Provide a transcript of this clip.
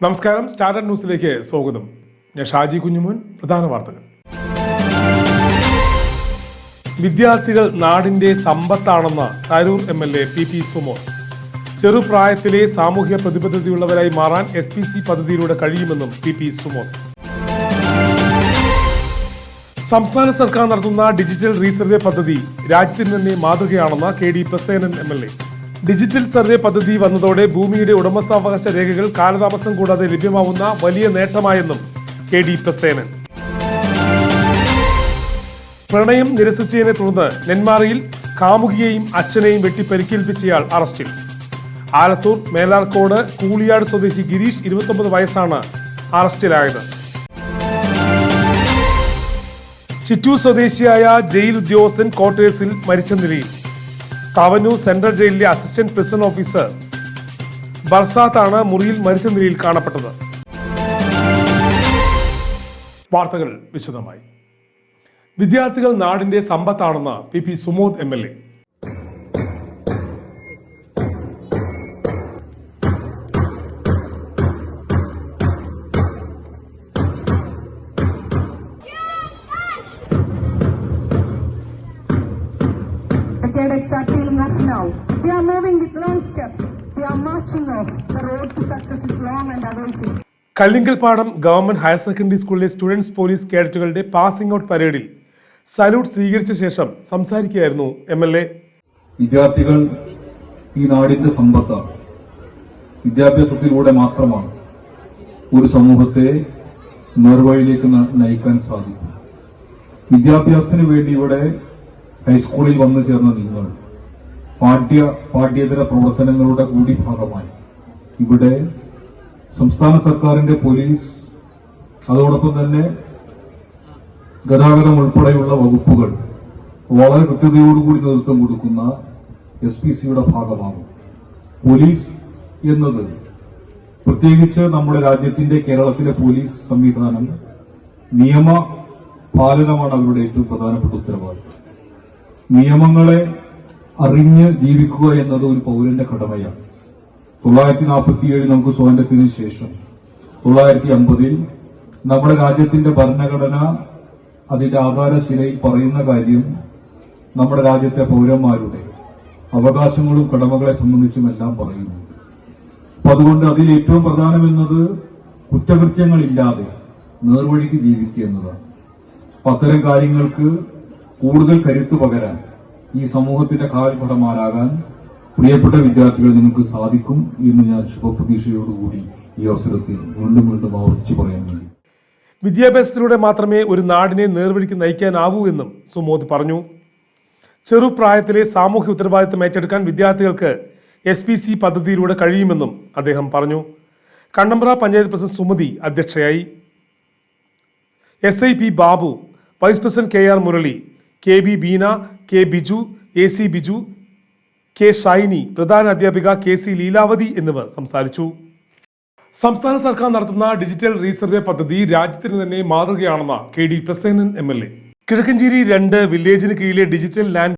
നമസ്കാരം സ്റ്റാർട്ടഡ് ന്യൂസിലേക്ക് സ്വാഗതം. ഞാൻ ഷാജി കുഞ്ഞുമോൻ പ്രധാന വാർത്തകൾ. വിദ്യാർത്ഥികൾ നാടിന്റെ സമ്പത്താണെന്ന് Tarur M L A P P Sumon. ചെറുപ്രായത്തിലെ സാമൂഹ്യ പ്രതിബദ്ധതയുള്ളവരായി മാറാൻ എസ് പി സി പദ്ധതിയിലൂടെ കഴിയുമെന്നും പി പി സുമോൻ. സംസ്ഥാന സർക്കാർ നടത്തുന്ന ഡിജിറ്റൽ റീസർവേ പദ്ധതി രാജ്യത്തിന് തന്നെ മാതൃകയാണെന്ന് K D Prasenan M L A. Digital survey പദ്ധതി വന്നതോടെ ഭൂമിയുടെ ഉടമസ്ഥാവകാശ രേഖകൾ കാലതാമസം കൂടാതെ ലഭ്യമാവുന്ന വലിയ നേട്ടമായെന്നും കെ ഡി പ്രസേനൻ. പ്രണയം നിരസിച്ചതിനെ തുടർന്ന് നെന്മാറയിൽ കാമുകിയെയും അച്ഛനെയും വെട്ടി പരിക്കേൽപ്പിച്ചയാൾ അറസ്റ്റിൽ. ആലത്തൂർ മേലാർക്കോട് കൂളിയാട് സ്വദേശി ഗിരീഷ് ഇരുപത്തൊമ്പത് വയസ്സാണ് അറസ്റ്റിലായത്. ചിറ്റൂർ സ്വദേശിയായ ജയിൽ ഉദ്യോഗസ്ഥൻ ക്വാർട്ടേഴ്സിൽ മരിച്ച നിലയിൽ. താവന്നൂർ സെൻട്രൽ ജയിലിലെ അസിസ്റ്റന്റ് പ്രിസൺ ഓഫീസർ ബർസാത്താണ് മുറിയിൽ മരിച്ച നിലയിൽ കാണപ്പെട്ടത്. വാർത്തകൾ വിശദമായി. വിദ്യാർത്ഥികൾ നാടിന്റെ സമ്പത്താണെന്ന് P P Sumod M L A Academics are Lucknow. We are moving with long steps. We are marching off. The road to success is long and awaiting. Kallinkalpadam government higher secondary സ്കൂളിലെ students police കേഡറ്റുകളുടെ passing out പരേഡിൽ salute സ്വീകരിച്ച ശേഷം സംസാരിക്കുകയായിരുന്നു M L A വിദ്യാർത്ഥികൾ ഈ നാടിന്റെ സമ്പത്താണ് വിദ്യാഭ്യാസത്തിലൂടെ മാത്രമാണ് ഒരു സമൂഹത്തെ നേർവഴിയിലേക്ക് നയിക്കാൻ സാധിക്കും വിദ്യാഭ്യാസത്തിന് വേണ്ടി ഇവിടെ ഹൈസ്കൂളിൽ വന്നു ചേർന്ന നിങ്ങൾ പാഠ്യ പാഠ്യേതര പ്രവർത്തനങ്ങളുടെ കൂടി ഭാഗമായി ഇവിടെ സംസ്ഥാന സർക്കാരിന്റെ പോലീസ് അതോടൊപ്പം തന്നെ ഗതാഗതം ഉൾപ്പെടെയുള്ള വകുപ്പുകൾ വളരെ കൃത്യതയോടുകൂടി നേതൃത്വം കൊടുക്കുന്ന എസ് പി സിയുടെ ഭാഗമാകും. പോലീസ് എന്നത് പ്രത്യേകിച്ച് നമ്മുടെ രാജ്യത്തിന്റെ കേരളത്തിലെ പോലീസ് സംവിധാനം നിയമ പാലനമാണ് അവരുടെ ഏറ്റവും പ്രധാനപ്പെട്ട ഉത്തരവാദിത്വം നിയമങ്ങളെ അറിഞ്ഞ് ജീവിക്കുക എന്നത് ഒരു പൗരന്റെ കടമയാണ്. തൊള്ളായിരത്തി നാൽപ്പത്തിയേഴ് നമുക്ക് സ്വാതന്ത്ര്യത്തിന് ശേഷം തൊള്ളായിരത്തി അമ്പതിൽ നമ്മുടെ രാജ്യത്തിന്റെ ഭരണഘടന അതിന്റെ ആധാരശിലയിൽ പറയുന്ന കാര്യം നമ്മുടെ രാജ്യത്തെ പൗരന്മാരുടെ അവകാശങ്ങളും കടമകളെ സംബന്ധിച്ചുമെല്ലാം പറയുന്നു. അപ്പൊ അതുകൊണ്ട് അതിൽ ഏറ്റവും പ്രധാനമെന്നത് കുറ്റകൃത്യങ്ങളില്ലാതെ നേർവഴിക്ക് ജീവിക്കുക എന്നതാണ്. അത്തരം കാര്യങ്ങൾക്ക് കൂടുതൽ കരുത്തു പകരാൻ ഈ സമൂഹത്തിന്റെ കാൽഭടന്മാരാകാൻ പ്രിയപ്പെട്ട വിദ്യാർത്ഥികൾ നിങ്ങൾക്ക് സാധിക്കും എന്ന് ഞാൻ ശുഭപ്രതീക്ഷയോടുകൂടി ഈ അവസരത്തിൽ വീണ്ടും വീണ്ടും ആവർത്തിച്ചു പറയാൻ വേണ്ടി. വിദ്യാഭ്യാസത്തിലൂടെ മാത്രമേ ഒരു നാടിനെ നേർവഴിക്ക് നയിക്കാനാവൂ എന്നും സുമോദ് പറഞ്ഞു. ചെറുപ്രായത്തിലെ സാമൂഹ്യ ഉത്തരവാദിത്തം ഏറ്റെടുക്കാൻ വിദ്യാർത്ഥികൾക്ക് എസ് പി സി പദ്ധതിയിലൂടെ കഴിയുമെന്നും അദ്ദേഹം പറഞ്ഞു. കണ്ണമ്പ്ര പഞ്ചായത്ത് പ്രസിഡന്റ് സുമതി അധ്യക്ഷയായി. S I P Babu vice president K R Murali K B Beena K Biju A C Biju K Shiny പ്രധാന അധ്യാപിക കെ സി ലീലാവതി എന്നിവർ സംസാരിച്ചു. സംസ്ഥാന സർക്കാർ നടത്തുന്ന ഡിജിറ്റൽ റീസർവേ പദ്ധതി രാജ്യത്തിന് തന്നെ മാതൃകയാണെന്ന് K D Prasenan M L A. Kizhakkanchery രണ്ട് വില്ലേജിന് കീഴിലെ ഡിജിറ്റൽ ലാൻഡ്